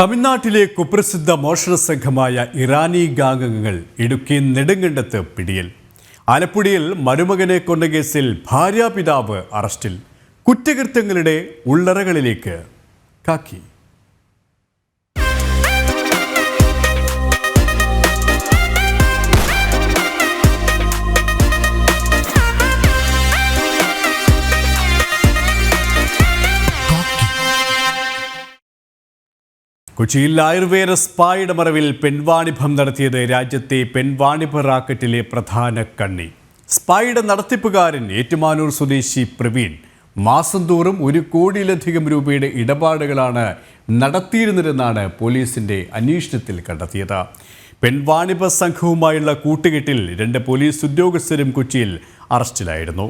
തമിഴ്നാട്ടിലെ കുപ്രസിദ്ധ മോഷണ സംഘമായ ഇറാനി ഗാംഗങ്ങൾ ഇടുക്കി നെടുങ്കണ്ടത്ത് പിടിയിൽ. ആലപ്പുഴയിൽ മരുമകനെ കൊന്ന കേസിൽ ഭാര്യാപിതാവ് അറസ്റ്റിൽ. കുറ്റകൃത്യങ്ങളുടെ ഉള്ളറകളിലേക്ക്. കാക്കി. കൊച്ചിയിൽ ആയുർവേദ സ്പായുടെ മറവിൽ പെൺവാണിഭം നടത്തിയത് രാജ്യത്തെ പെൺവാണിഭ റാക്കറ്റിലെ പ്രധാന കണ്ണി. സ്പായുടെ നടത്തിപ്പുകാരൻ ഏറ്റുമാനൂർ സ്വദേശി പ്രവീൺ മാസം തോറും ഒരു കോടിയിലധികം രൂപയുടെ ഇടപാടുകളാണ് നടത്തിയിരുന്നതെന്നാണ് പോലീസിന്റെ അന്വേഷണത്തിൽ കണ്ടെത്തിയത്. പെൺവാണിഭ സംഘവുമായുള്ള കൂട്ടുകെട്ടിൽ രണ്ട് പോലീസ് ഉദ്യോഗസ്ഥരും കൊച്ചിയിൽ അറസ്റ്റിലായിരുന്നു.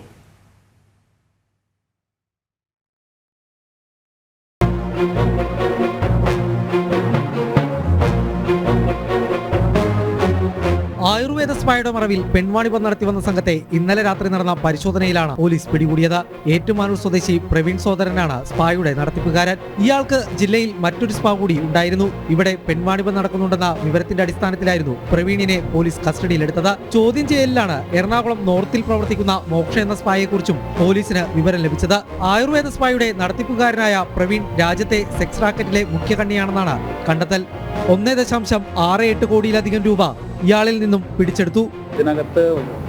ആയുർവേദ സ്പായുടെ മറവിൽ പെൺവാണിഭം നടത്തി വന്ന സംഘത്തെ ഇന്നലെ രാത്രി നടന്ന പരിശോധനയിലാണ് പോലീസ് പിടികൂടിയത്. ഏറ്റുമാനൂർ സ്വദേശി പ്രവീൺ സോദരനാണ് സ്പായുടെ നടത്തിപ്പുകാരൻ. ഇയാൾക്ക് ജില്ലയിൽ മറ്റൊരു സ്പാ കൂടി ഉണ്ടായിരുന്നു. ഇവിടെ പെൺവാണിഭം നടക്കുന്നുണ്ടെന്ന വിവരത്തിന്റെ അടിസ്ഥാനത്തിലായിരുന്നു പ്രവീണിനെ പോലീസ് കസ്റ്റഡിയിലെടുത്തത്. ചോദ്യം ചെയ്യലിലാണ് എറണാകുളം നോർത്തിൽ പ്രവർത്തിക്കുന്ന മോക്ഷ എന്ന സ്പായെക്കുറിച്ചും പോലീസിന് വിവരം ലഭിച്ചത്. ആയുർവേദ സ്പായുടെ നടത്തിപ്പുകാരനായ പ്രവീൺ രാജ്യത്തെ സെക്സ് റാക്കറ്റിലെ മുഖ്യ കണ്ണിയാണെന്നാണ് കണ്ടെത്തൽ. ഒന്നേ ദശാംശം ആറ് എട്ട് കോടിയിലധികം രൂപ ഇയാളിൽ നിന്നും പിടിച്ചെടുത്തു. ഇതിനകത്ത്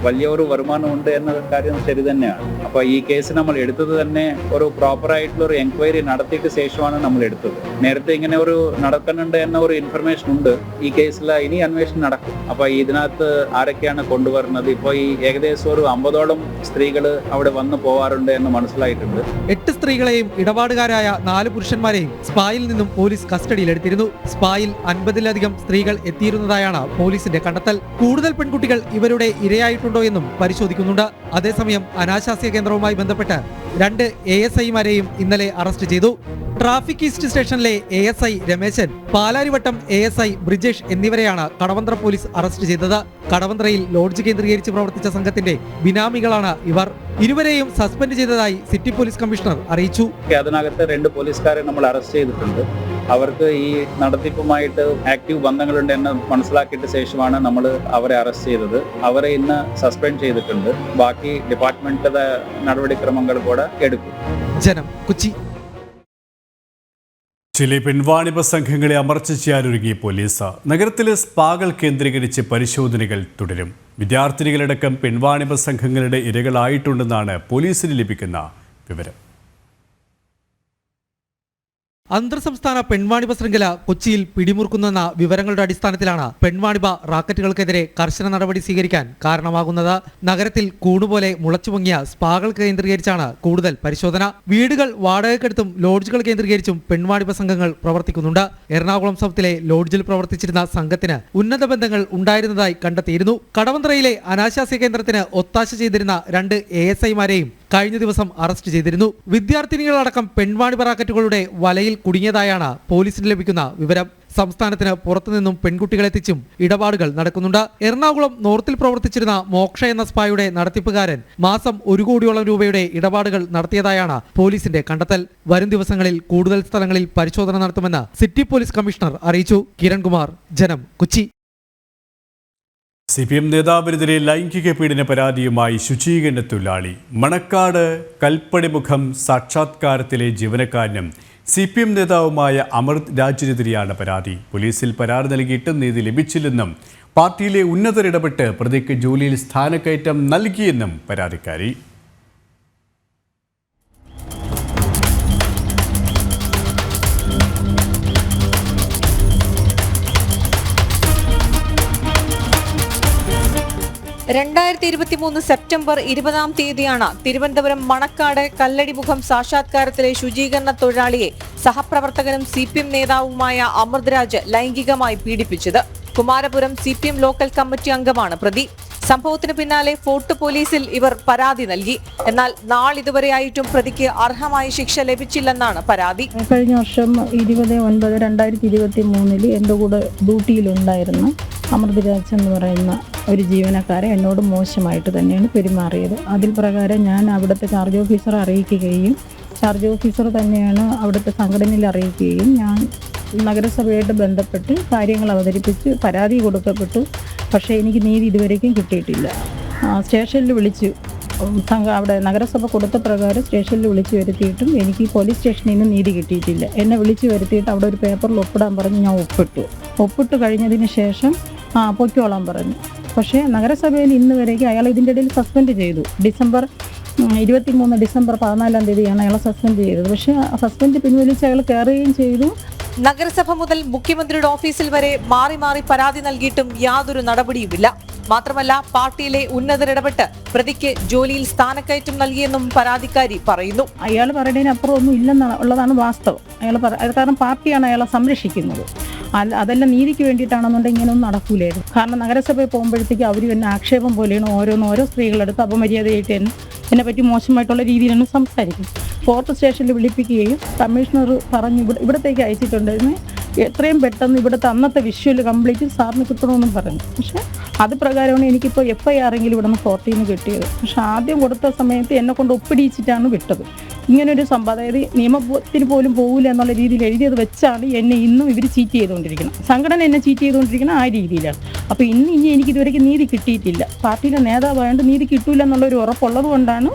വലിയൊരു വരുമാനമുണ്ട് എന്ന കാര്യം ശരി തന്നെയാണ്. അപ്പൊ ഈ കേസ് നമ്മൾ എടുത്തത് തന്നെ ഒരു പ്രോപ്പർ ആയിട്ടുള്ള ഒരു എൻക്വയറി നടത്തിയിട്ട് ശേഷമാണ് നമ്മൾ എടുത്തത്. നേരത്തെ ഇങ്ങനെ ഒരു നടക്കുന്നുണ്ട് എന്ന ഒരു ഇൻഫർമേഷൻ ഉണ്ട്. ഈ കേസിൽ ഇനി അന്വേഷണം നടക്കും. അപ്പൊ ഇതിനകത്ത് ആരൊക്കെയാണ് കൊണ്ടുവരുന്നത്? ഇപ്പൊ ഈ ഏകദേശം ഒരു അമ്പതോളം സ്ത്രീകൾ അവിടെ വന്നു പോവാറുണ്ട് എന്ന് മനസ്സിലായിട്ടുണ്ട്. എട്ട് സ്ത്രീകളെയും ഇടപാടുകാരായ നാല് പുരുഷന്മാരെയും സ്പായിൽ നിന്നും പോലീസ് കസ്റ്റഡിയിലെടുത്തിരുന്നു സ്പായിൽ അൻപതിലധികം സ്ത്രീകൾ എത്തിയിരുന്നതായാണ് പോലീസിന്റെ കണ്ടെത്തൽ. കൂടുതൽ പെൺകുട്ടികൾ ഇവരുടെ ഇരയായിട്ടുണ്ടോ എന്നും പരിശോധിക്കുന്നുണ്ട്. അതേസമയം അനാശാസ്യ കേന്ദ്രവുമായി ബന്ധപ്പെട്ട് രണ്ട് എ എസ് ഐമാരെയും ഇന്നലെ അറസ്റ്റ് ചെയ്തു. ട്രാഫിക് ഈസ്റ്റ് സ്റ്റേഷനിലെ A S I Rameshan Palarivattom A S I Brijesh എന്നിവരെയാണ് കടവന്ത്ര പോലീസ് അറസ്റ്റ് ചെയ്തത്. കടവന്ത്രയിൽ ലോഡ്ജ് കേന്ദ്രീകരിച്ച് പ്രവർത്തിച്ച സംഘത്തിന്റെ ബിനാമികളാണ് ഇവർ. ഇരുവരെയും സസ്പെൻഡ് ചെയ്തതായി സിറ്റി പോലീസ് കമ്മീഷണർ അറിയിച്ചു. അതിനകത്ത് രണ്ട് പോലീസുകാരെ നമ്മൾ അറസ്റ്റ് ചെയ്തിട്ടുണ്ട്. അവർക്ക് ഈ നടത്തിപ്പുമായിട്ട് ആക്റ്റീവ് ബന്ധങ്ങളുണ്ട് എന്ന് മനസ്സിലാക്കിയിട്ട് ശേഷമാണ് നമ്മൾ അവരെ അറസ്റ്റ് ചെയ്തത്. അവരെ ഇന്ന് സസ്പെൻഡ് ചെയ്തിട്ടുണ്ട്. ബാക്കി ഡിപ്പാർട്ട്മെന്റിന്റെ നടപടിക്രമങ്ങൾ കൂടെ എടുക്കും. ജനം കൊച്ചി. ചില പിൻവാണിപ സംഘങ്ങളെ അമർച്ച ചെയ്യാനൊരുങ്ങി പോലീസ് നഗരത്തിലെ സ്പാകൾ കേന്ദ്രീകരിച്ച് പരിശോധനകൾ തുടരും. വിദ്യാർത്ഥിനികളടക്കം പിൻവാണിപ സംഘങ്ങളുടെ ഇരകളായിട്ടുണ്ടെന്നാണ് പോലീസിന് ലഭിക്കുന്ന വിവരം. അന്തർ സംസ്ഥാന പെൺവാണിഭ ശൃംഖല കൊച്ചിയിൽ പിടിമുറുക്കുന്നെന്ന വിവരങ്ങളുടെ അടിസ്ഥാനത്തിലാണ് പെൺവാണിഭ റാക്കറ്റുകൾക്കെതിരെ കർശന നടപടി സ്വീകരിക്കാൻ കാരണമാകുന്നത്. നഗരത്തിൽ കൂടുപോലെ മുളച്ചുപൊങ്ങിയ സ്പാകൾ കേന്ദ്രീകരിച്ചാണ് കൂടുതൽ പരിശോധന. വീടുകൾ വാടകയ്ക്കെടുത്തും ലോഡ്ജുകൾ കേന്ദ്രീകരിച്ചും പെൺവാണിഭ സംഘങ്ങൾ പ്രവർത്തിക്കുന്നുണ്ട്. എറണാകുളം സൗത്തിലെ ലോഡ്ജിൽ പ്രവർത്തിച്ചിരുന്ന സംഘത്തിന് ഉന്നത ബന്ധങ്ങൾ ഉണ്ടായിരുന്നതായി കണ്ടെത്തിയിരുന്നു. കടവന്ത്രയിലെ അനാശാസ്യ കേന്ദ്രത്തിന് ഒത്താശ ചെയ്തിരുന്ന രണ്ട് എ എസ് ഐമാരെയും കഴിഞ്ഞ ദിവസം അറസ്റ്റ് ചെയ്തിരുന്നു. വിദ്യാർത്ഥിനികളടക്കം പെൺവാണി റാക്കറ്റുകളുടെ വലയിൽ കുടുങ്ങിയതായാണ് പോലീസിന് ലഭിക്കുന്ന വിവരം. സംസ്ഥാനത്തിന് പുറത്തുനിന്നും പെൺകുട്ടികളെത്തിച്ചും ഇടപാടുകൾ നടക്കുന്നുണ്ട്. എറണാകുളം നോർത്തിൽ പ്രവർത്തിച്ചിരുന്ന മോക്ഷ എന്ന സ്പായുടെ നടത്തിപ്പുകാരൻ മാസം ഒരു കോടിയോളം രൂപയുടെ ഇടപാടുകൾ നടത്തിയതായാണ് പോലീസിന്റെ കണ്ടെത്തൽ. വരും ദിവസങ്ങളിൽ കൂടുതൽ സ്ഥലങ്ങളിൽ പരിശോധന നടത്തുമെന്ന് സിറ്റി പോലീസ് കമ്മീഷണർ അറിയിച്ചു. കിരൺകുമാർ ജനം കൊച്ചി. സി പി എം നേതാവിനെതിരെ ലൈംഗിക പീഡന പരാതിയുമായി ശുചീകരണ തൊഴിലാളി. മണക്കാട് കൽപ്പടിമുഖം സാക്ഷാത്കാരത്തിലെ ജീവനക്കാരനും സി പി എം നേതാവുമായ അമൃത് രാജിനെതിരെയാണ് പരാതി. പോലീസിൽ പരാതി നൽകിയിട്ടും നീതി ലഭിച്ചില്ലെന്നും പാർട്ടിയിലെ ഉന്നതരിടപെട്ട് പ്രതിക്ക് ജോലിയിൽ സ്ഥാനക്കയറ്റം നൽകിയെന്നും പരാതിക്കാരി. രണ്ടായിരത്തി ഇരുപത്തി മൂന്ന് സെപ്റ്റംബർ ഇരുപതാം തീയതിയാണ് തിരുവനന്തപുരം മണക്കാട് കല്ലടിമുഖം സാക്ഷാത്കാരത്തിലെ ശുചീകരണ തൊഴിലാളിയെ സഹപ്രവർത്തകനും സി പി എം നേതാവുമായ അമൃതരാജ് ലൈംഗികമായി പീഡിപ്പിച്ചത്. Kumarapuram C P M local committee അംഗമാണ് പ്രതി. സംഭവത്തിന് പിന്നാലെ ഫോർട്ട് പോലീസിൽ ഇവർ പരാതി നൽകി. എന്നാൽ നാളിതുവരെയായിട്ടും പ്രതിക്ക് അർഹമായ ശിക്ഷ ലഭിച്ചില്ലെന്നാണ് പരാതി. കഴിഞ്ഞ വർഷം ഇരുപത് ഒൻപത് രണ്ടായിരത്തി ഇരുപത്തി മൂന്നിൽ എന്റെ കൂടെ ഡ്യൂട്ടിയിലുണ്ടായിരുന്ന അമൃതരാജ് എന്ന് പറയുന്ന ഒരു ജീവനക്കാരെ എന്നോട് മോശമായിട്ട് തന്നെയാണ് പെരുമാറിയത്. അതിൽ പ്രകാരം ഞാൻ അവിടുത്തെ ചാർജ് ഓഫീസറെ അറിയിക്കുകയും ചാർജ് ഓഫീസർ തന്നെയാണ് അവിടുത്തെ സംഘടനയിൽ അറിയിക്കുകയും ഞാൻ നഗരസഭയായിട്ട് ബന്ധപ്പെട്ട് കാര്യങ്ങൾ അവതരിപ്പിച്ച് പരാതി കൊടുക്കപ്പെട്ടു. പക്ഷേ എനിക്ക് നീതി ഇതുവരേക്കും കിട്ടിയിട്ടില്ല. സ്റ്റേഷനിൽ വിളിച്ചു സംഘ അവിടെ നഗരസഭ കൊടുത്ത പ്രകാരം സ്റ്റേഷനിൽ വിളിച്ചു വരുത്തിയിട്ടും എനിക്ക് പോലീസ് സ്റ്റേഷനിൽ നിന്ന് നീതി കിട്ടിയിട്ടില്ല. എന്നെ വിളിച്ചു വരുത്തിയിട്ട് അവിടെ ഒരു പേപ്പറിൽ ഒപ്പിടാൻ പറഞ്ഞ് ഞാൻ ഒപ്പിട്ടു. ഒപ്പിട്ട് കഴിഞ്ഞതിന് ശേഷം ആ പൊയ്ക്കോളാൻ പറഞ്ഞു. പക്ഷേ നഗരസഭയിൽ ഇന്ന് വരേക്കും അയാൾ ഇതിന്റെ ഇടയിൽ സസ്പെൻഡ് ചെയ്തു. ഡിസംബർ ഇരുപത്തി മൂന്ന് ഡിസംബർ പതിനാലാം തീയതിയാണ് അയാളെ സസ്പെൻഡ് ചെയ്തത്. പക്ഷേ സസ്പെൻഡ് പിൻവലിച്ച് അയാൾ കയറുകയും ചെയ്തു. നഗരസഭ മുതൽ മുഖ്യമന്ത്രിയുടെ ഓഫീസിൽ വരെ മാറി മാറി പരാതി നൽകിയിട്ടും യാതൊരു നടപടിയുമില്ല. മാത്രമല്ല പാർട്ടിയിലെ ഉന്നതരിടപെട്ട് പ്രതിക്ക് ജോലിയിൽ സ്ഥാനക്കയറ്റം നൽകിയെന്നും പരാതിക്കാരി പറയുന്നു. അയാൾ പറയുന്നതിനപ്പുറം ഒന്നും ഇല്ലെന്നാണ് ഉള്ളതാണ് വാസ്തവം. അയാൾ കാരണം പാർട്ടിയാണ് അയാളെ സംരക്ഷിക്കുന്നത്. അതെല്ലാം നീതിക്ക് വേണ്ടിയിട്ടാണെന്നുണ്ടെങ്കിൽ ഇങ്ങനെയൊന്നും നടക്കൂലായിരുന്നു. കാരണം നഗരസഭയിൽ പോകുമ്പോഴത്തേക്ക് അവർ തന്നെ ആക്ഷേപം പോലെയാണ് ഓരോന്ന് ഓരോ സ്ത്രീകളെടുത്ത് അപമര്യാദയായിട്ട് എന്നെ എന്നെ പറ്റി മോശമായിട്ടുള്ള രീതിയിലാണ് സംസാരിക്കുന്നത്. ഫോർത്ത് സ്റ്റേഷനിൽ വിളിപ്പിക്കുകയും കമ്മീഷണർ പറഞ്ഞു ഇവിടെ ഇവിടത്തേക്ക് അയച്ചിട്ടുണ്ടായിരുന്നു. എത്രയും പെട്ടെന്ന് ഇവിടുത്തെ അന്നത്തെ വിഷ്വൽ കംപ്ലീറ്റ് സാറിന് കിട്ടണമെന്നും പറഞ്ഞു. പക്ഷേ അത് പ്രകാരമാണ് എനിക്കിപ്പോൾ എഫ് ഐ ആറെങ്കിലും ഇവിടെ നിന്ന് ഫോർട്ടിയിൽ നിന്ന് കിട്ടിയത്. പക്ഷെ ആദ്യം കൊടുത്ത സമയത്ത് എന്നെ കൊണ്ട് ഒപ്പിടിയിച്ചിട്ടാണ് വിട്ടത്. ഇങ്ങനൊരു സംഭവം അതായത് നിയമത്തിന് പോലും പോകില്ല എന്നുള്ള രീതിയിൽ എഴുതിയത് വെച്ചാണ് എന്നെ ഇന്നും ഇവർ ചീറ്റ് ചെയ്തുകൊണ്ടിരിക്കുന്നത്. സംഘടന എന്നെ ചീറ്റ് ചെയ്തുകൊണ്ടിരിക്കുന്നത് ആ രീതിയിലാണ്. അപ്പോൾ ഇന്ന് ഇനി എനിക്ക് ഇതുവരെ നീതി കിട്ടിയിട്ടില്ല. പാർട്ടിയിലെ നേതാവായതുകൊണ്ട് നീതി കിട്ടൂല എന്നുള്ളൊരു ഉറപ്പുള്ളത് കൊണ്ടാണ്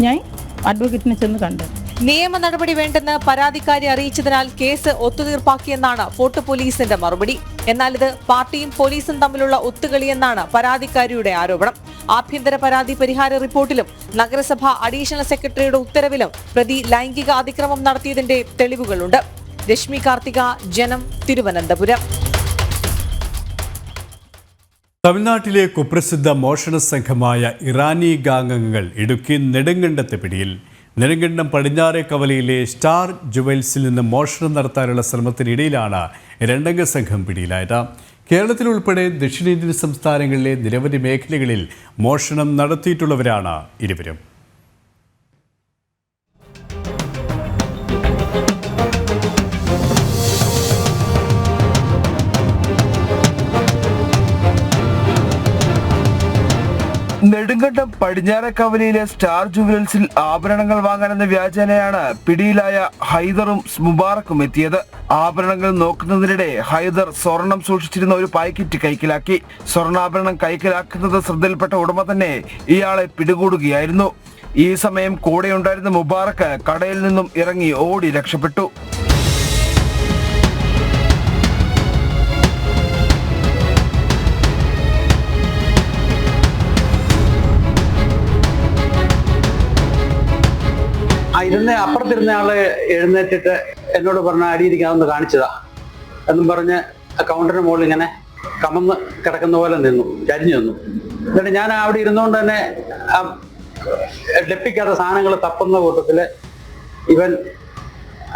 ഞാൻ അഡ്വക്കേറ്റിനെ ചെന്ന് കണ്ടത്. നിയമ നടപടി വേണ്ടെന്ന് പരാതിക്കാരി അറിയിച്ചതിനാൽ കേസ് ഒത്തുതീർപ്പാക്കിയെന്നാണ് ഫോർട്ട് പോലീസിന്റെ മറുപടി. എന്നാൽ ഇത് പാർട്ടിയും പോലീസും തമ്മിലുള്ള ഒത്തുകളിയെന്നാണ് പരാതിക്കാരിയുടെ ആരോപണം. ആഭ്യന്തര പരാതി പരിഹാര റിപ്പോർട്ടിലും നഗരസഭ അഡീഷണൽ സെക്രട്ടറിയുടെ ഉത്തരവിലും പ്രതി ലൈംഗിക അതിക്രമം നടത്തിയതിന്റെ തെളിവുകളുണ്ട്. രശ്മി കാർത്തിക ജനം തിരുവനന്തപുരം. തമിഴ്നാട്ടിലെ കുപ്രസിദ്ധ മോഷണ സംഘമായ ഇറാനി ഗാംഗങ്ങൾ ഇടുക്കി നെടുങ്കണ്ടത്തെ പിടിയിൽ നെടുങ്കണ്ടം പടിഞ്ഞാറെ കവലയിലെ സ്റ്റാർ ജുവൽസിൽ നിന്ന് മോഷണം നടത്താനുള്ള ശ്രമത്തിനിടയിലാണ് രണ്ടംഗ സംഘം പിടിയിലായത്. കേരളത്തിലുൾപ്പെടെ ദക്ഷിണേന്ത്യൻ സംസ്ഥാനങ്ങളിലെ നിരവധി മേഖലകളിൽ മോഷണം നടത്തിയിട്ടുള്ളവരാണ് ഇരുവരും. നെടുങ്കണ്ടം പടിഞ്ഞാറക്കവലയിലെ സ്റ്റാർ ജുവലൻസിൽ ആഭരണങ്ങൾ വാങ്ങാനെന്ന വ്യാജേനയാണ് പിടിയിലായ ഹൈദറും മുബാറക്കും എത്തിയത്. ആഭരണങ്ങൾ നോക്കുന്നതിനിടെ ഹൈദർ സ്വർണം സൂക്ഷിച്ചിരുന്ന ഒരു പാക്കറ്റ് കൈക്കലാക്കി. സ്വർണാഭരണം കൈക്കലാക്കുന്നത് ശ്രദ്ധയിൽപ്പെട്ട ഉടമ തന്നെ ഇയാളെ പിടികൂടുകയായിരുന്നു. ഈ സമയം കൂടെയുണ്ടായിരുന്ന മുബാറക്ക് കടയിൽ നിന്നും ഇറങ്ങി ഓടി രക്ഷപ്പെട്ടു. ഇരുന്ന അപ്പുറത്തിരുന്ന ആൾ എഴുന്നേറ്റിട്ട് എന്നോട് പറഞ്ഞ അടിയിരിക്കാമെന്ന് കാണിച്ചതാ. എന്നും പറഞ്ഞ് കൗണ്ടറിന് മുകളിൽ ഇങ്ങനെ കമന്ന് കിടക്കുന്ന പോലെ നിന്നു ചരിഞ്ഞു നിന്നു. എന്നിട്ട് ഞാൻ അവിടെ ഇരുന്നുകൊണ്ട് തന്നെ ഡെപ്പിക്കാത്ത സാധനങ്ങൾ തപ്പുന്ന കൂട്ടത്തിൽ ഇവൻ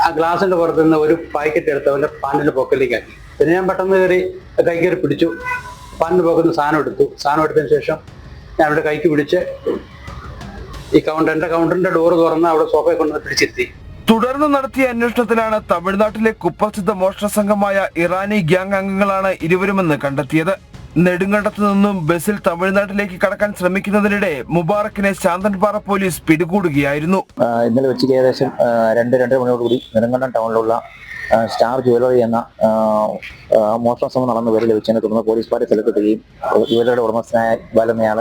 ആ ഗ്ലാസിന്റെ പുറത്ത് നിന്ന് ഒരു പാക്കറ്റ് എടുത്ത് അവന്റെ പാനിന്റെ പൊക്കലിലേക്ക് ആക്കി. പിന്നെ ഞാൻ പെട്ടെന്ന് കയറി കൈ കയറി പിടിച്ചു. പാനിന്റെ പൊക്കുന്ന സാധനം എടുത്തു. സാധനം എടുത്തതിന് ശേഷം ഞാൻ അവിടെ കൈക്ക് പിടിച്ച് ഈ കൗണ്ടർ എന്റെ കൗണ്ടറിന്റെ ഡോർ തുറന്ന് അവിടെ സോഫയെ കൊണ്ടുവന്ന് പിടിച്ചിരുത്തി. തുടർന്ന് നടത്തിയ അന്വേഷണത്തിലാണ് തമിഴ്നാട്ടിലെ കുപ്രസിദ്ധ മോഷണ സംഘമായ ഇറാനി ഗ്യാങ് അംഗങ്ങളാണ് ഇരുവരുമെന്ന് കണ്ടെത്തിയത്. നെടുങ്കണ്ടത്ത് നിന്നും ബസ്സിൽ തമിഴ്നാട്ടിലേക്ക് കടക്കാൻ ശ്രമിക്കുന്നതിനിടെ മുബാറക്കിനെ ശാന്തൻപാറ പോലീസ് പിടികൂടുകയായിരുന്നു. ഇന്നലെ ഉച്ചയ്ക്ക് ഏകദേശം രണ്ട് രണ്ടര മണിയോടുകൂടി നെടുങ്കണ്ടം ടൗണിലുള്ള സ്റ്റാർ ജുവലറി എന്ന മോഷണ ശ്രമം നടന്ന പേരിൽ ലഭിച്ചതിനെ തുടർന്ന് പോലീസ് പാർട്ടി സ്ഥലത്തെത്തുകയും ജ്വല്ലറിയുടെ ഉടമസ്ഥനായ ബാലെന്നയാൾ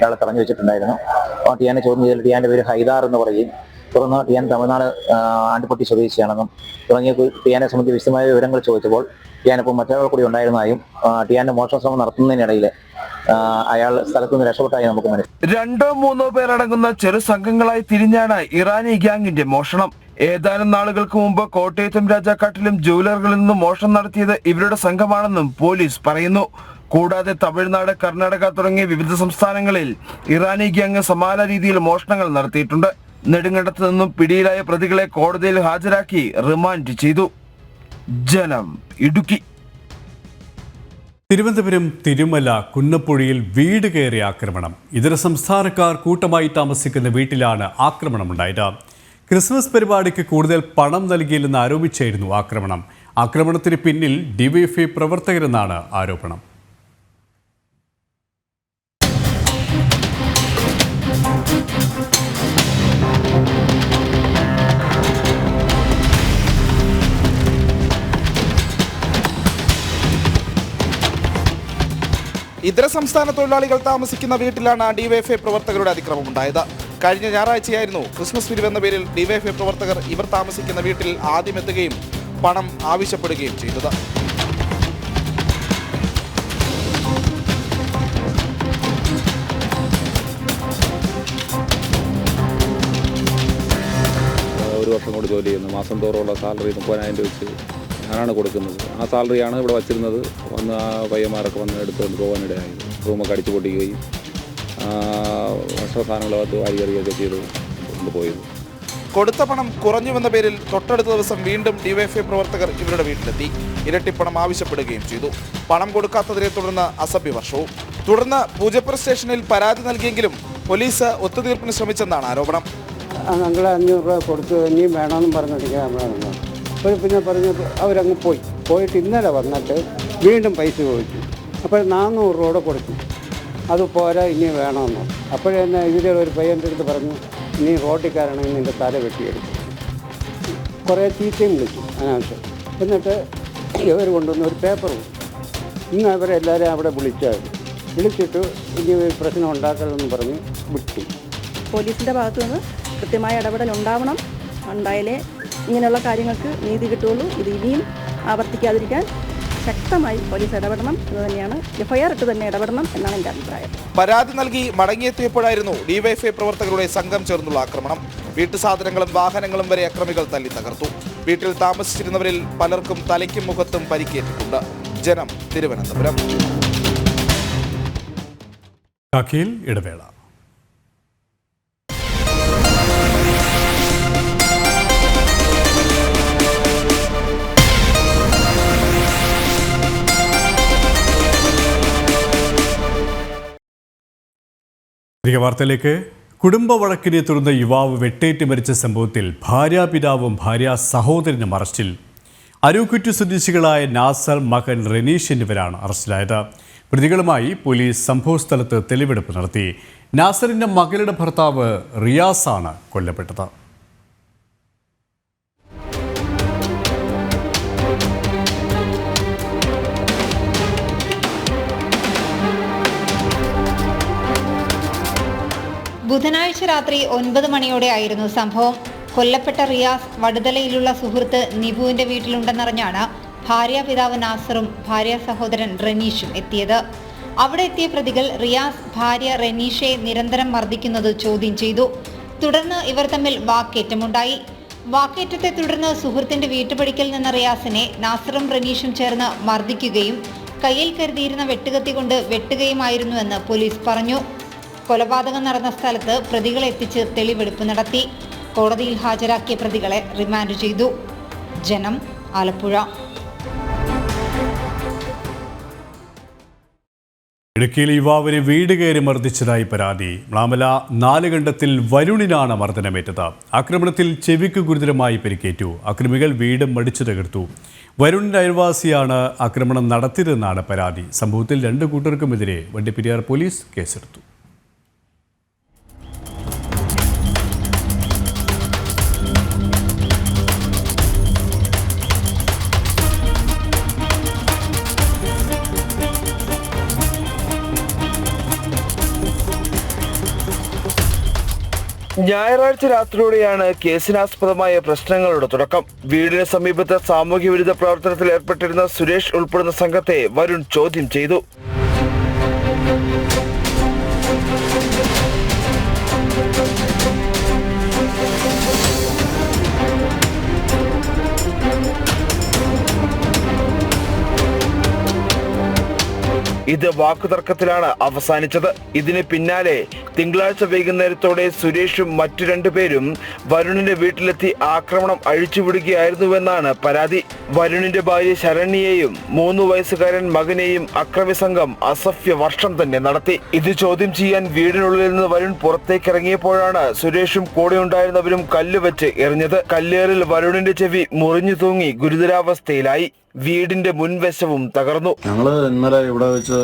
അയാളെ തടഞ്ഞു വെച്ചിട്ടുണ്ടായിരുന്നു. ആ ടിയാനെ ചോദ്യം ചെയ്തിട്ട് ടിയാന്റെ പേര് ഹൈദാർ എന്ന് പറയും തുടർന്ന് ടിയാൻ തമിഴ്നാട് ആണ്ടിപ്പട്ടി സ്വദേശിയാണെന്നും തുടങ്ങിയ ടിയാനെ സംബന്ധിച്ച് വിശദമായ വിവരങ്ങൾ ചോദിച്ചപ്പോൾ ടിയാനൊപ്പം മറ്റൊരാൾ കൂടി ഉണ്ടായിരുന്നതായും ടിയാന്റെ മോഷണ ശ്രമം നടത്തുന്നതിനിടയിൽ അയാൾ സ്ഥലത്തു നിന്ന് രക്ഷപ്പെട്ടായി നമുക്ക് മനസ്സിലായി രണ്ടോ മൂന്നോ പേരടങ്ങുന്ന ചെറു സംഘങ്ങളായി തിരിഞ്ഞാണ് ഇറാനി ഗ്യാങ്ങിന്റെ മോഷണം. ഏതാനും നാളുകൾക്ക് മുമ്പ് കോട്ടയത്തും രാജാക്കാട്ടിലും ജൂവലറുകളിൽ നിന്നും മോഷണം നടത്തിയത് ഇവരുടെ സംഘമാണെന്നും പോലീസ് പറയുന്നു. കൂടാതെ തമിഴ്നാട് കർണാടക തുടങ്ങിയ വിവിധ സംസ്ഥാനങ്ങളിൽ ഇറാനി ഗ്യാങ് സമാന രീതിയിൽ മോഷണങ്ങൾ നടത്തിയിട്ടുണ്ട്. നെടുങ്കണ്ടത്ത് നിന്നും പിടിയിലായ പ്രതികളെ കോടതിയിൽ ഹാജരാക്കി റിമാൻഡ് ചെയ്തു. ജനം ഇടുക്കി. തിരുവനന്തപുരം തിരുമല കുന്നപ്പുഴയിൽ വീട് കയറി ആക്രമണം. ഇതര സംസ്ഥാനക്കാർ കൂട്ടമായി താമസിക്കുന്ന വീട്ടിലാണ് ആക്രമണം ആക്രമണമുണ്ടായത്. ക്രിസ്മസ് പരിപാടിക്ക് കൂടുതൽ പണം നൽകിയില്ലെന്ന് ആരോപിച്ചായിരുന്നു ആക്രമണം. ആക്രമണത്തിന് പിന്നിൽ ഡിവൈഎഫ്ഐ പ്രവർത്തകരെന്നാണ് ആരോപണം. ഇതര സംസ്ഥാന തൊഴിലാളികൾ താമസിക്കുന്ന വീട്ടിലാണ് ഡിവൈഎഫ്ഐ പ്രവർത്തകരുടെ അതിക്രമം ഉണ്ടായത്. കഴിഞ്ഞ ഞായറാഴ്ചയായിരുന്നു ക്രിസ്മസ് പിരിവ് എന്ന പേരിൽ ഡിവൈഎഫ്ഐ പ്രവർത്തകർ ഇവർ താമസിക്കുന്ന വീട്ടിൽ ആദ്യം എത്തുകയും പണം ആവശ്യപ്പെടുകയും ചെയ്തത്. ഒരു വർഷം കൂടി ജോലി ചെയ്യുന്നു. മാസം തോറുമുള്ള സാലറി മുപ്പതിനായിരം രൂപ വെച്ച് ഞാനാണ് കൊടുക്കുന്നത്? ആ സാലറിയാണ് ഇവിടെ വച്ചിരുന്നത്. വന്ന് ആ പയ്യന്മാരൊക്കെ വന്ന് എടുത്തുകൊണ്ട് പോകാനിടയായത് റൂമൊക്കെ അടിച്ചു പൊട്ടിക്കുകയും ഭക്ഷണ സാധനങ്ങളകത്ത് വാരികറിയൊക്കെ ചെയ്ത് കൊണ്ടുപോയത് കൊടുത്ത പണം കുറഞ്ഞുവെന്ന പേരിൽ തൊട്ടടുത്ത ദിവസം വീണ്ടും ഡിവൈഎഫ്ഐ പ്രവർത്തകർ ഇവരുടെ വീട്ടിലെത്തി. ഇരട്ടിപ്പണം ആവശ്യപ്പെടുകയും ചെയ്തു. പണം കൊടുക്കാത്തതിനെ തുടർന്ന് അസഭ്യവർഷവും തുടർന്ന് പൂജപ്പുര സ്റ്റേഷനിൽ പരാതി നൽകിയെങ്കിലും പോലീസ് ഒത്തുതീർപ്പിന് ശ്രമിച്ചെന്നാണ് ആരോപണം. ഞങ്ങൾ അഞ്ഞൂറ് രൂപ കൊടുത്തു ഇനിയും വേണമെന്നും അപ്പോൾ പിന്നെ പറഞ്ഞു അവരങ്ങ് പോയി. പോയിട്ട് ഇന്നലെ വന്നിട്ട് വീണ്ടും പൈസ ചോദിച്ചു. അപ്പോൾ നാനൂറ് രൂപ കൂടെ കൊടുത്തു. അത് പോരാ ഇനി വേണമെന്ന് അപ്പോഴേ തന്നെ ഇതിലെ ഒരു പയ്യന്റെ അടുത്ത് പറഞ്ഞു നീ റോട്ടിക്കാരാണെങ്കിൽ നിന്റെ തല വെട്ടിയെടുക്കും കുറേ ചീത്തയും വിളിച്ചു അനാവശ്യം എന്നിട്ട് ഇവർ കൊണ്ടുവന്ന ഒരു പേപ്പർ ഇന്ന് അവരെല്ലാവരെയും അവിടെ വിളിച്ചായിരുന്നു. വിളിച്ചിട്ട് ഇനി പ്രശ്നം ഉണ്ടാക്കരുതെന്ന് പറഞ്ഞ് വിട്ടു. പോലീസിന്റെ ഭാഗത്തുനിന്ന് കൃത്യമായ ഇടപെടൽ ഉണ്ടാവണം. ഉണ്ടായാലേ ഇങ്ങനെയുള്ള കാര്യങ്ങൾക്ക് നീതി കിട്ടുള്ളൂ ഇത് ഇനിയും ആവർത്തിക്കാതിരിക്കാൻ ശക്തമായി പോലീസ് ഇടപെടണം എന്ന് തന്നെയാണ് എഫ്ഐആർ ഇട്ട് തന്നെ ഇടപെടണം എന്നാണ് എന്റെ അഭിപ്രായം. പരാതി നൽകി മടങ്ങിയെത്തിയപ്പോഴായിരുന്നു ഡിവൈഎഫ്ഐ പ്രവർത്തകരുടെ സംഘം ചേർന്നുള്ള ആക്രമണം. വീട്ടുസാധനങ്ങളും വാഹനങ്ങളും വരെ അക്രമികൾ തല്ലി തകർത്തു. വീട്ടിൽ താമസിച്ചിരുന്നവരിൽ പലർക്കും തലയ്ക്കും മുഖത്തും പരിക്കേറ്റിട്ടുണ്ട്. ജനം തിരുവനന്തപുരം. ഇടവേള. അധിക വാർത്തയിലേക്ക്. കുടുംബ വഴക്കിനെ തുടർന്ന് യുവാവ് വെട്ടേറ്റ് മരിച്ച സംഭവത്തിൽ ഭാര്യ പിതാവും ഭാര്യ സഹോദരനും അറസ്റ്റിൽ. അരൂക്കുറ്റു സ്വദേശികളായ നാസർ മകൻ റനീഷ് എന്നിവരാണ് അറസ്റ്റിലായത്. പ്രതികളുമായി പോലീസ് സംഭവസ്ഥലത്ത് തെളിവെടുപ്പ് നടത്തി. നാസറിന്റെ മകളുടെ ഭർത്താവ് റിയാസാണ് കൊല്ലപ്പെട്ടത്. ബുധനാഴ്ച രാത്രി ഒൻപത് മണിയോടെയായിരുന്നു സംഭവം. കൊല്ലപ്പെട്ട റിയാസ് വടുതലയിലുള്ള സുഹൃത്ത് നിബുവിന്റെ വീട്ടിലുണ്ടെന്നറിഞ്ഞാണ് ഭാര്യ പിതാവ് നാസറും ഭാര്യ സഹോദരൻ റനീഷും എത്തിയത്. അവിടെ എത്തിയ പ്രതികൾ റിയാസ് ഭാര്യ റനീഷയെ നിരന്തരം മർദ്ദിക്കുന്നത് ചോദ്യം ചെയ്തു. തുടർന്ന് ഇവർ തമ്മിൽ വാക്കേറ്റമുണ്ടായി. വാക്കേറ്റത്തെ തുടർന്ന് സുഹൃത്തിന്റെ വീട്ടുപടിക്കൽ നിന്ന റിയാസിനെ നാസറും റനീഷും ചേർന്ന് മർദ്ദിക്കുകയും കയ്യിൽ കരുതിയിരുന്ന വെട്ടുകത്തി കൊണ്ട് വെട്ടുകയുമായിരുന്നുവെന്ന് പോലീസ് പറഞ്ഞു. കൊലപാതകം നടന്ന സ്ഥലത്ത് പ്രതികളെ എത്തിച്ച് തെളിവെടുപ്പ് നടത്തി. കോടതിയിൽ ഹാജരാക്കിയ പ്രതികളെ റിമാൻഡ് ചെയ്തു. ജനം ആലപ്പുഴ. ഇടുക്കിയിൽ യുവാവിനെ വീട് കയറി മർദ്ദിച്ചതായി പരാതി. മ്ലാമല നാലുകണ്ടത്തിൽ വരുണിനാണ് മർദ്ദനമേറ്റത്. ആക്രമണത്തിൽ ചെവിക്ക് ഗുരുതരമായി പരിക്കേറ്റു. അക്രമികൾ വീട് മടിച്ചു തകർത്തു. വരുണിന്റെ അയൽവാസിയാണ് ആക്രമണം നടത്തിയതെന്നാണ് പരാതി. സംഭവത്തിൽ രണ്ട് കൂട്ടർക്കുമെതിരെ വണ്ടിപ്പെരിയാർ പോലീസ് കേസെടുത്തു. ഞായറാഴ്ച രാത്രിയോടെയാണ് കേസിനാസ്പദമായ പ്രശ്നങ്ങളുടെ തുടക്കം. വീടിന് സമീപത്തെ സാമൂഹ്യ വിരുദ്ധ പ്രവർത്തനത്തിൽ ഏർപ്പെട്ടിരുന്ന സുരേഷ് ഉൾപ്പെടുന്ന സംഘത്തെ വരുൺ ചോദ്യം ചെയ്തു. ഇത് വാക്കുതർക്കത്തിലാണ് അവസാനിച്ചത്. ഇതിന് പിന്നാലെ തിങ്കളാഴ്ച വൈകുന്നേരത്തോടെ സുരേഷും മറ്റു രണ്ടുപേരും വരുണിന്റെ വീട്ടിലെത്തി ആക്രമണം അഴിച്ചുവിടുകയായിരുന്നുവെന്നാണ് പരാതി. വരുണിന്റെ ഭാര്യ ശരണ്യയെയും മൂന്ന് വയസ്സുകാരൻ മകനെയും അക്രമി സംഘം അസഭ്യ വർഷം തന്നെ നടത്തി. ഇത് ചോദ്യം ചെയ്യാൻ വീടിനുള്ളിൽ നിന്ന് വരുൺ പുറത്തേക്ക് ഇറങ്ങിയപ്പോഴാണ് സുരേഷും കൂടെ ഉണ്ടായിരുന്നവരും കല്ലുവെച്ച് എറിഞ്ഞത്. കല്ലേറിൽ വരുണിന്റെ ചെവി മുറിഞ്ഞു തൂങ്ങി ഗുരുതരാവസ്ഥയിലായി. വീടിന്റെ മുൻവശവും തകർന്നു. ഞങ്ങൾ ഇന്നലെ ഇവിടെ വെച്ച്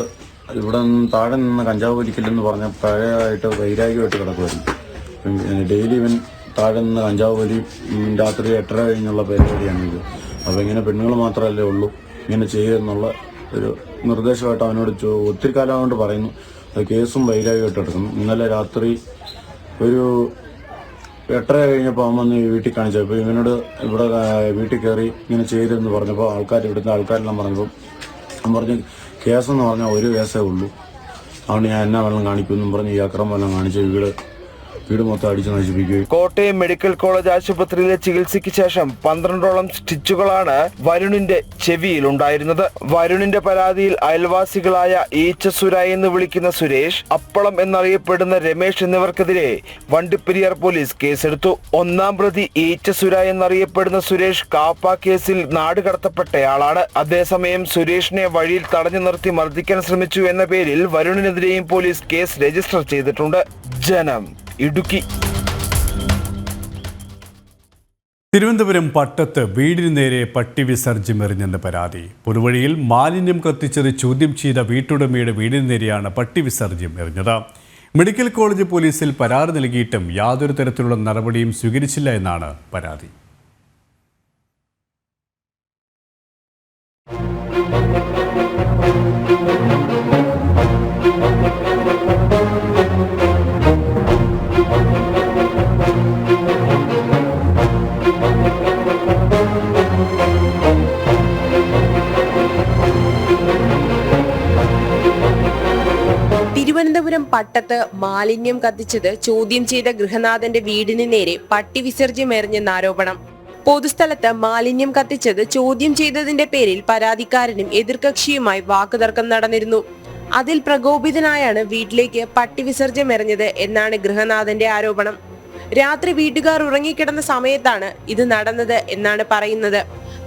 ഇവിടെ താഴെ നിന്ന് കഞ്ചാവ് വലിക്കില്ലെന്ന് പറഞ്ഞ പഴയതായിട്ട് വൈരാഗ്യമായിട്ട് കിടക്കുമായിരുന്നു ഡെയിലി ഇവൻ താഴെ നിന്ന് കഞ്ചാവ് വലി രാത്രി എട്ടര കഴിഞ്ഞുള്ള പരിപാടിയാണിത് അപ്പൊ ഇങ്ങനെ പെണ്ണുങ്ങൾ മാത്രമല്ലേ ഉള്ളൂ. ഇങ്ങനെ ചെയ്യുമെന്നുള്ള ഒരു നിർദ്ദേശമായിട്ട് അവനോട് ഒത്തിരി കാലം കൊണ്ട് പറയുന്നു. കേസും വൈരാഗ്യമായിട്ട് എടുക്കുന്നു ഇന്നലെ രാത്രി ഒരു എട്ടര കഴിഞ്ഞപ്പോൾ അവൻ ഈ വീട്ടിൽ കാണിച്ചു. അപ്പോൾ ഇവനോട് ഇവിടെ വീട്ടിൽ കയറി ഇങ്ങനെ ചെയ്തെന്ന് പറഞ്ഞപ്പോൾ ആൾക്കാർ ഇവിടുത്തെ ആൾക്കാരെല്ലാം പറഞ്ഞപ്പോൾ അവൻ പറഞ്ഞു കേസെന്ന് പറഞ്ഞാൽ ഒരു കേസേ ഉള്ളൂ. അതുകൊണ്ട് ഞാൻ എന്നാ വെള്ളം കാണിക്കുമെന്നും പറഞ്ഞ് ഈ അക്രമം എല്ലാം കാണിച്ച് വീട് വീട് മൊത്തം അടിച്ച് നശിപ്പിക്കുകയും. കോട്ടയം മെഡിക്കൽ കോളേജ് ആശുപത്രിയിലെ ചികിത്സയ്ക്ക് ശേഷം പന്ത്രണ്ടോളം സ്റ്റിച്ചുകളാണ് വരുണിന്റെ ചെവിയിൽ ഉണ്ടായിരുന്നത് വരുണിന്റെ പരാതിയിൽ അയൽവാസികളായ ഈച്ചസുര എന്ന് വിളിക്കുന്ന സുരേഷ് അപ്പളം എന്നറിയപ്പെടുന്ന രമേശ് എന്നിവർക്കെതിരെ വണ്ടിപ്പെരിയാർ പോലീസ് കേസെടുത്തു. ഒന്നാം പ്രതി ഈച്ചസുര എന്നറിയപ്പെടുന്ന സുരേഷ് കാപ്പ കേസിൽ നാടുകടത്തപ്പെട്ടയാളാണ് അതേസമയം സുരേഷിനെ വഴിയിൽ തടഞ്ഞു നിർത്തി മർദ്ദിക്കാൻ ശ്രമിച്ചു എന്ന പേരിൽ വരുണിനെതിരെയും പോലീസ് കേസ് രജിസ്റ്റർ ചെയ്തിട്ടുണ്ട്. ജനം ഇടുക്കി. തിരുവനന്തപുരം പട്ടത്ത് വീടിനു നേരെ പട്ടി വിസർജ്യം എറിഞ്ഞെന്ന് പരാതി. പൊതുവഴിയിൽ മാലിന്യം കത്തിച്ചത് ചോദ്യം ചെയ്ത വീട്ടുടമയുടെ വീടിനു നേരെയാണ് പട്ടി വിസർജ്യം എറിഞ്ഞത്. മെഡിക്കൽ കോളേജ് പോലീസിൽ പരാതി നൽകിയിട്ടും യാതൊരു തരത്തിലുള്ള നടപടിയും സ്വീകരിച്ചില്ല എന്നാണ് പരാതി. തിരുവനന്തപുരം പട്ടത്ത് മാലിന്യം കത്തിച്ചത് ചോദ്യം ചെയ്ത ഗൃഹനാഥന്റെ വീടിന് നേരെ പട്ടി വിസർജ്യം എറിഞ്ഞെന്ന ആരോപണം. പൊതുസ്ഥലത്ത് മാലിന്യം കത്തിച്ചത് ചോദ്യം ചെയ്തതിന്റെ പേരിൽ പരാതിക്കാരനും എതിർകക്ഷിയുമായി വാക്കുതർക്കം നടന്നിരുന്നു. അതിൽ പ്രകോപിതനായാണ് വീട്ടിലേക്ക് പട്ടി വിസർജ്യം എറിഞ്ഞത് എന്നാണ് ഗൃഹനാഥന്റെ ആരോപണം. രാത്രി വീട്ടുകാർ ഉറങ്ങിക്കിടന്ന സമയത്താണ് ഇത് നടന്നത് എന്നാണ് പറയുന്നത്.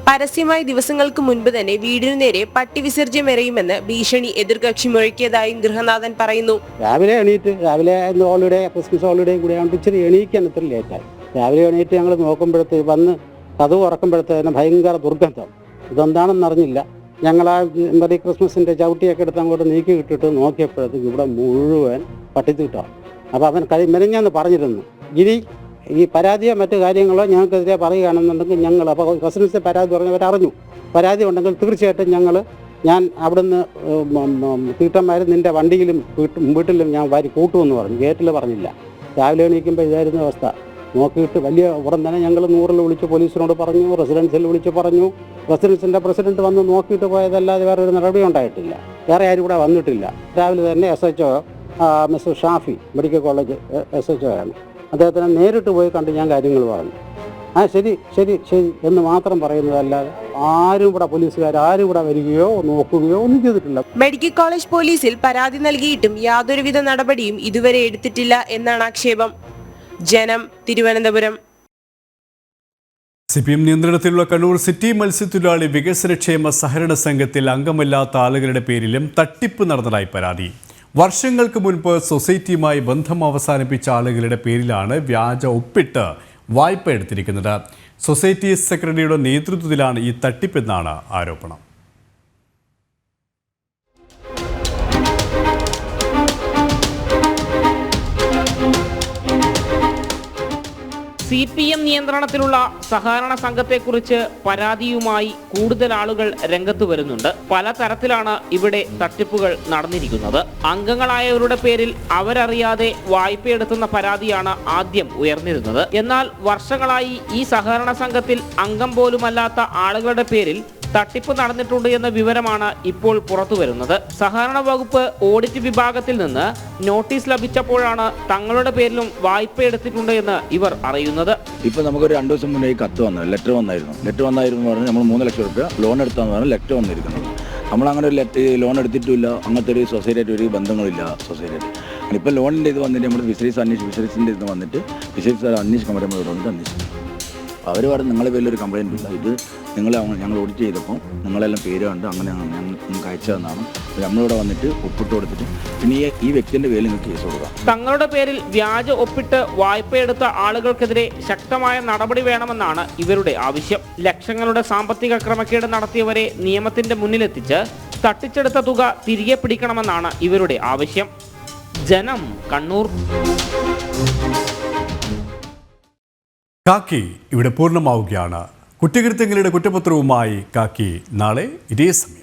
പരസ്യമായി ദിവസങ്ങൾക്ക് മുൻപ് തന്നെ വീടിനു നേരെ പട്ടി വിസർജ്യം എറിയുമെന്ന് ഭീഷണി എതിർകക്ഷി മുഴക്കിയതായും ഗൃഹനാഥൻ പറയുന്നു. രാവിലെ എണീറ്റ് രാവിലെ ഹോളിഡേ ക്രിസ്മസ് ഹോളിഡേയും കൂടെ ആയതുകൊണ്ട് ഇച്ചിരി എണീക്കാൻ ഇത്ര ലേറ്റായി രാവിലെ എണീറ്റ് ഞങ്ങൾ നോക്കുമ്പോഴത്തേ വന്ന് കഥവ് ഉറക്കുമ്പോഴത്തേന് ഭയങ്കര ദുർഗന്ധം. ഇതെന്താണെന്ന് അറിഞ്ഞില്ല. ഞങ്ങൾ ആ മെറി ക്രിസ്മസിന്റെ ചവിട്ടിയൊക്കെ എടുത്ത് അങ്ങോട്ട് നീക്കി ഇട്ടിട്ട് നോക്കിയപ്പോഴത്തേക്ക് ഇവിടെ മുഴുവൻ പട്ടിത്തീട്ടാണ് അപ്പോൾ അവൻ കൈ മെനഞ്ഞെന്ന് പറഞ്ഞിരുന്നു. ഇനി ഈ പരാതിയോ മറ്റ് കാര്യങ്ങളോ ഞങ്ങൾക്കെതിരെ പറയുകയാണെന്നുണ്ടെങ്കിൽ ഞങ്ങൾ അപ്പോൾ റെസിഡൻസിൽ പരാതി പറഞ്ഞവർ അറിഞ്ഞു. പരാതി ഉണ്ടെങ്കിൽ തീർച്ചയായിട്ടും ഞങ്ങൾ ഞാൻ അവിടുന്ന് തീട്ടന്മാർ നിന്റെ വണ്ടിയിലും വീട്ടും വീട്ടിലും ഞാൻ വാരി കൂട്ടുമെന്ന് പറഞ്ഞു. ഗേറ്റിൽ പറഞ്ഞില്ല. രാവിലെ എണീക്കുമ്പോൾ ഇതായിരുന്ന അവസ്ഥ. നോക്കിയിട്ട് വലിയ ഉടൻ തന്നെ ഞങ്ങൾ നൂറിൽ വിളിച്ച് പോലീസിനോട് പറഞ്ഞു റെസിഡൻസിൽ വിളിച്ച് പറഞ്ഞു. റെസിഡൻസിന്റെ പ്രസിഡന്റ് വന്ന് നോക്കിയിട്ട് പോയതല്ലാതെ വേറെ ഒരു നടപടി ഉണ്ടായിട്ടില്ല. വേറെ ആരും ഇവിടെ വന്നിട്ടില്ല. രാവിലെ തന്നെ S H O mister Shafi medical college S H O ആണ്. അദ്ദേഹത്തിനെ നേരിട്ട് പോയി കണ്ട് ഞാൻ കാര്യങ്ങൾ പറഞ്ഞു. ആ ശരി ശരി ശരി എന്ന് മാത്രം പറയുന്നതല്ലാതെ ആരും ഇവിടെ പോലീസുകാർ ആരും ഇവിടെ വരികയോ നോക്കുകയോ ഒന്നും ചെയ്തിട്ടില്ല. മെഡിക്കൽ കോളേജ് പോലീസിൽ പരാതി നൽകിയിട്ടും യാതൊരുവിധ നടപടിയും ഇതുവരെ എടുത്തിട്ടില്ല എന്നാണ് ആക്ഷേപം. ജനം തിരുവനന്തപുരം. സി പി എം നിയന്ത്രണത്തിലുള്ള കണ്ണൂർ സിറ്റി മത്സ്യത്തൊഴിലാളി വികസനക്ഷേമ സഹകരണ സംഘത്തിൽ അംഗമല്ലാത്ത ആളുകളുടെ പേരിലും തട്ടിപ്പ് നടന്നതായി പരാതി. വർഷങ്ങൾക്ക് മുൻപ് സൊസൈറ്റിയുമായി ബന്ധം അവസാനിപ്പിച്ച ആളുകളുടെ പേരിലാണ് വ്യാജ ഒപ്പിട്ട് വായ്പ എടുത്തിരിക്കുന്നത്. സൊസൈറ്റി സെക്രട്ടറിയുടെ നേതൃത്വത്തിലാണ് ഈ തട്ടിപ്പെന്നാണ് ആരോപണം. സി പി എം നിയന്ത്രണത്തിലുള്ള സഹകരണ സംഘത്തെക്കുറിച്ച് പരാതിയുമായി കൂടുതൽ ആളുകൾ രംഗത്ത് വരുന്നുണ്ട്. പലതരത്തിലാണ് ഇവിടെ തട്ടിപ്പുകൾ നടന്നിരിക്കുന്നത്. അംഗങ്ങളായവരുടെ പേരിൽ അവരറിയാതെ വായ്പയെടുത്തുന്ന പരാതിയാണ് ആദ്യം ഉയർന്നിരുന്നത്. എന്നാൽ വർഷങ്ങളായി ഈ സഹകരണ സംഘത്തിൽ അംഗം പോലുമല്ലാത്ത ആളുകളുടെ പേരിൽ തട്ടിപ്പ് നടന്നിട്ടുണ്ട് എന്ന വിവരമാണ് ഇപ്പോൾ പുറത്തു വരുന്നത്. സഹകരണ വകുപ്പ് ഓഡിറ്റ് വിഭാഗത്തിൽ നിന്ന് നോട്ടീസ് ലഭിച്ചപ്പോഴാണ് തങ്ങളുടെ പേരിലും വായ്പ എടുത്തിട്ടുണ്ട് എന്ന് ഇവർ അറിയുന്നത്. ഇപ്പൊ നമുക്കൊരു രണ്ടു ദിവസം മുന്നേ കത്ത് വന്നു ലെറ്റർ വന്നായിരുന്നു. ലെറ്റർ വന്നായിരുന്നു എന്ന് പറഞ്ഞാൽ നമ്മൾ മൂന്ന് ലക്ഷം രൂപ ലോൺ എടുത്താന്ന് പറഞ്ഞാൽ ലെറ്റർ വന്നിരിക്കുന്നത്. നമ്മൾ അങ്ങനെ ഒരു ലെറ്റർ ലോൺ എടുത്തിട്ടില്ല അങ്ങനത്തെ ഒരു സൊസൈറ്റിയായിട്ട് ഒരു ബന്ധങ്ങളില്ല സൊസൈറ്റിയായിട്ട്. ഇപ്പം ലോണിന്റെ ഇത് വന്നിട്ട് നമ്മൾ ഫിഷറീസ് അന്വേഷിച്ച് ഫിഷറീസിന്റെ ഇത് വന്നിട്ട് ഫിഷറീസ് അന്വേഷിക്കാൻ പറയുമ്പോൾ ഇവിടെ അന്വേഷിക്കും. അവർ പറഞ്ഞു നിങ്ങളെ വലിയൊരു കംപ്ലയിന്റ് ഇല്ല ഇത് നിങ്ങൾ ഞങ്ങൾ ഓഡിറ്റ് ചെയ്തപ്പോൾ നിങ്ങളെല്ലാം പേര് കണ്ട് അങ്ങനെ നിങ്ങൾക്ക് അയച്ചു തന്നാണ് നമ്മളിവിടെ വന്നിട്ട് ഒപ്പിട്ട് കൊടുത്തിട്ട് പിന്നെ ഈ വ്യക്തിന്റെ പേരിൽ നിങ്ങൾക്ക് കേസ് കൊടുക്കാം. തങ്ങളുടെ പേരിൽ വ്യാജ ഒപ്പിട്ട് വായ്പയെടുത്ത ആളുകൾക്കെതിരെ ശക്തമായ നടപടി വേണമെന്നാണ് ഇവരുടെ ആവശ്യം. ലക്ഷങ്ങളുടെ സാമ്പത്തിക ക്രമക്കേട് നടത്തിയവരെ നിയമത്തിന്റെ മുന്നിലെത്തിച്ച് തട്ടിച്ചെടുത്ത തുക തിരികെ പിടിക്കണമെന്നാണ് ഇവരുടെ ആവശ്യം. ജനം കണ്ണൂർ. കാക്കി ഇവിടെ പൂർണമാവുകയാണ്. കുറ്റകൃത്യങ്ങളുടെ കുറ്റപത്രവുമായി കാക്കി നാളെ ഇതേ സമയം.